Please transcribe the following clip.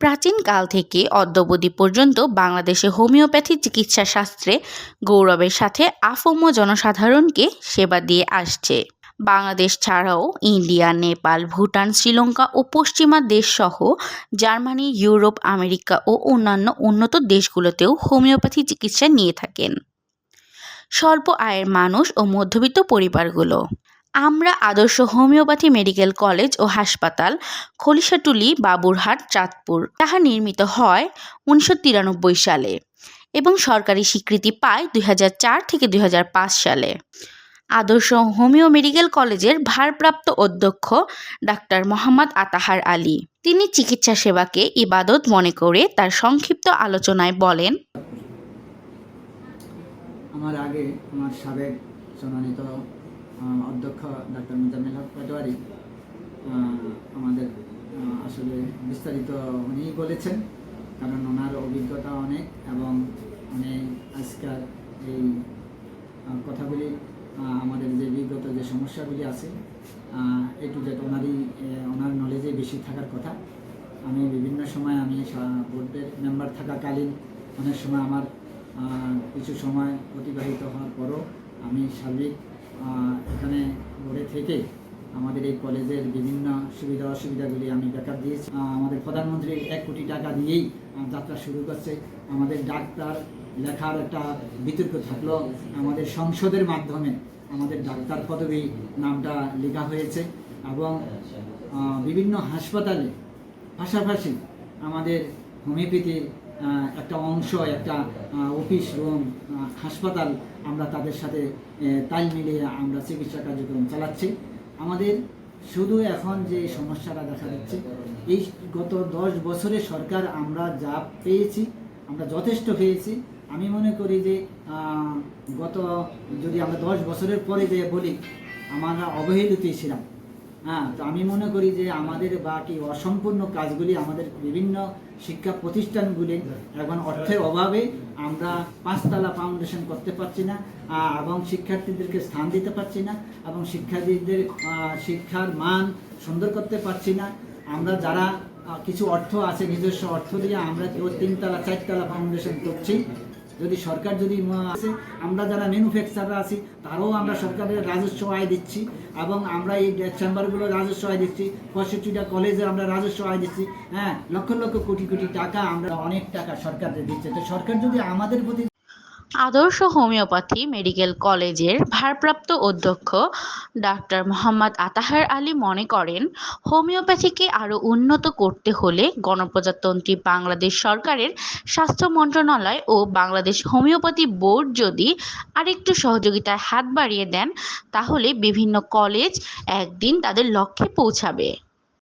প্রাচীনকাল থেকে অদ্যাবধি পর্যন্ত বাংলাদেশে হোমিওপ্যাথি চিকিৎসা শাস্ত্রে গৌরবের সাথে আফম জনসাধারণকে সেবা দিয়ে আসছে। বাংলাদেশ ছাড়াও ইন্ডিয়া, নেপাল, ভুটান, শ্রীলঙ্কা ও পশ্চিমা দেশসহ জার্মানি, ইউরোপ, আমেরিকা ও অন্যান্য উন্নত দেশগুলোতেও হোমিওপ্যাথি চিকিৎসা নিয়ে থাকেন। স্বল্প আয়ের মানুষ ও মধ্যবিত্ত পরিবারগুলো আমরা আদর্শ হোমিওপ্যাথি মেডিকেল কলেজ ও হাসপাতাল খলিশাটুলি, বাবুরহাট, চাঁদপুর। তাহা নির্মিত হয় উনিশশো তিরানব্বই সালে এবং সরকারি স্বীকৃতি পায় দু হাজার চার থেকে দুই সালে। আদর্শ হোমিও মেডিকেল কলেজের ভারপ্রাপ্ত অধ্যক্ষ ডাক্তার মোহাম্মদ আতাহার আলী। তিনি চিকিৎসা সেবাকে ইবাদত মনে করে তার সংক্ষিপ্ত আলোচনায় বলেন, আমার আগে আমার সাবেক সম্মানিত অধ্যক্ষ ডাক্তার মুজাম্মিল হক পাটোয়ারি আমাদের আসলে বিস্তারিত উনিই বলেছেন, কারণ ওনার অভিজ্ঞতা অনেক এবং উনি আজকাল এই কথাগুলি আমাদের যে বিগত যে সমস্যাগুলি আছে এ টু ওনারই ওনার নলেজে বেশি থাকার কথা। আমি বিভিন্ন সময় আমি বোর্ডের মেম্বার থাকাকালীন অনেক সময় আমার কিছু সময় অতিবাহিত হওয়ার পরও আমি সার্বিক এখানে ঘুরে থেকে আমাদের এই কলেজের বিভিন্ন সুবিধা অসুবিধাগুলি আমি ব্যাকআপ দিয়েছি। আমাদের প্রধানমন্ত্রী এক কোটি টাকা দিয়েই যাত্রা শুরু করছে। আমাদের ডাক্তার লেখার একটা বিতর্ক থাকল। আমাদের সংসদের মাধ্যমে আমাদের ডাক্তার পদবী নামটা লেখা হয়েছে এবং বিভিন্ন হাসপাতালে পাশাপাশি আমাদের হোমিওপ্যাথির আহ, একটা অংশ, একটা অফিস রুম হাসপাতাল আমরা তাদের সাথে তাল মিলিয়ে আমরা চিকিৎসা কার্যক্রম চালাচ্ছি। আমাদের শুধু এখন যে সমস্যাটা দেখা যাচ্ছে, এই গত দশ বছরে সরকার আমরা যা পেয়েছি, আমরা যথেষ্ট পেয়েছি। আমি মনে করি যে গত, যদি আমরা দশ বছরের পরে যে বলি, আমরা অবহেলিতই ছিলাম। হ্যাঁ তো আমি মনে করি যে আমাদের বাকি অসম্পূর্ণ কাজগুলি আমাদের বিভিন্ন শিক্ষা প্রতিষ্ঠানগুলি এখন অর্থের অভাবে আমরা পাঁচতলা ফাউন্ডেশন করতে পারছি না এবং শিক্ষার্থীদেরকে স্থান দিতে পারছি না, এবং শিক্ষার্থীদের শিক্ষার মান সুন্দর করতে পারছি না। আমরা যারা কিছু অর্থ আছে, নিজস্ব অর্থ দিয়ে আমরা তিনতলা, চারতলা ফাউন্ডেশন করছি যদি সরকার যদি আসে আমরা যারা ম্যানুফ্যাকচাররা আছি, তারাও আমরা সরকারের রাজস্ব আয় দিচ্ছি এবং আমরা এই চেম্বারগুলো রাজস্ব আয় দিচ্ছি পঁয়ষট্টিটা কলেজে আমরা রাজস্ব আয় দিচ্ছি হ্যাঁ লক্ষ লক্ষ কোটি কোটি টাকা আমরা অনেক টাকা সরকারকে দিচ্ছে। তো সরকার যদি আমাদের প্রতি আদর্শ হোমিওপ্যাথি মেডিকেল কলেজের ভারপ্রাপ্ত অধ্যক্ষ ডাক্তার মোহাম্মদ আতাহার আলী মনে করেন, হোমিওপ্যাথিকে আরও উন্নত করতে হলে গণপ্রজাতন্ত্রী বাংলাদেশ সরকারের স্বাস্থ্য মন্ত্রণালয় ও বাংলাদেশ হোমিওপ্যাথি বোর্ড যদি আরেকটু সহযোগিতায় হাত বাড়িয়ে দেন, তাহলে বিভিন্ন কলেজ একদিন তাদের লক্ষ্যে পৌঁছাবে।